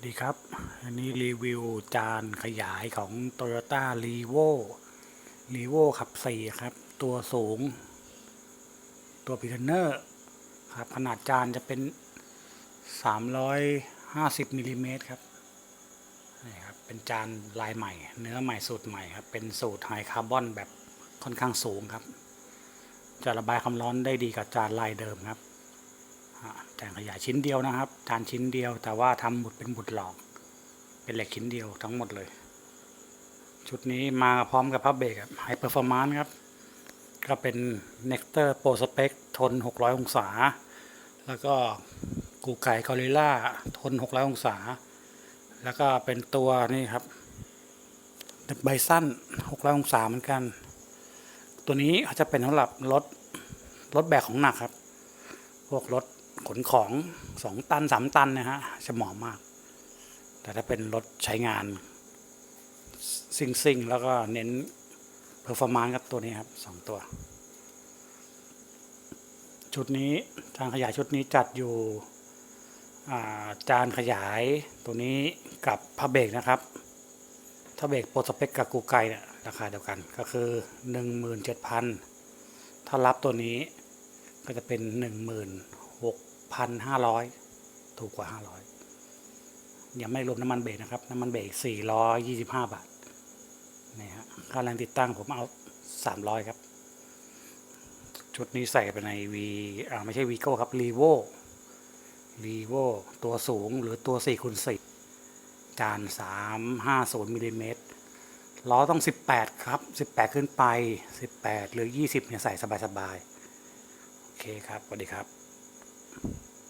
วัสดีครับ อันนี้รีวิวจานขยายของ Toyota r e v o r e v o ขับ4ครับ ตัวสูง ตัวพิ g เนอร์ครับ ขนาดจานจะเป็น 350มิลลิเมตรครับนี่ครับ เป็นจานลายใหม่ เนื้อใหม่สูตรใหม่ครับ เป็นสูตรไฮคาร์บอนแบบค่อนข้างสูงครับ จะระบายความร้อนได้ดีกับจานลายเดิมครับ จานขยายชิ้นเดียวนะครับจานชิ้นเดียว แต่ว่าทำหมุดเป็นหมุดหลอก เป็นเหล็กชิ้นเดียวทั้งหมดเลย ชุดนี้มาพร้อมกับพับเบรกไฮเปอร์ฟอร์มานซ์ครับ ก็เป็น Nectar Pro Spec ทน 600 องศา แล้วก็กูไก่กอริล่าทน 600 องศา แล้วก็เป็นตัวนี่ครับไบสั้น 600 องศาเหมือนกัน ตัวนี้เขาจะเป็นสำหรับรถรถแบกของหนักครับ พวกรถ ขนของสองตันสามตันนะฮะจะเหมาะมาก แต่ถ้าเป็นรถใช้งานซิ่งซิ่งๆแล้วก็เน้นเพอร์ฟอร์มานซ์กับตัวนี้ครับสองตัว ชุดนี้จานขยายชุดนี้จัดอยู่าจานขยายตัวนี้กับพระเบรกนะครับถ้าเบรกโปรสเปกกับกูไกเนี่ยราคาเดียวกันก็คือ 17,000 ถ้ารับตัวนี้ก็จะเป็นหนึ่งหมื่นหก พันห้าร้อยถูกกว่าห้าร้อยยังไม่รวมน้ำมันเบรกนะครับ น้ำมันเบรกสี่ร้อยยี่สิบห้าบาทนี่ฮะค่าแรงติดตั้งผมเอาสามร้อยครับ ชุดนี้ใส่ไปในวีอ่าไม่ใช่วีโก้ครับรีโวรีโวตัวสูงหรือตัวสี่คูณสี่จานสามห้าศูนย์มิลลิเมตรล้อต้องสิบแปดครับสิบแปดขึ้นไปสิบแปดหรือยี่สิบเนี่ยใส่สบายๆ โอเคครับสวัสดีครับ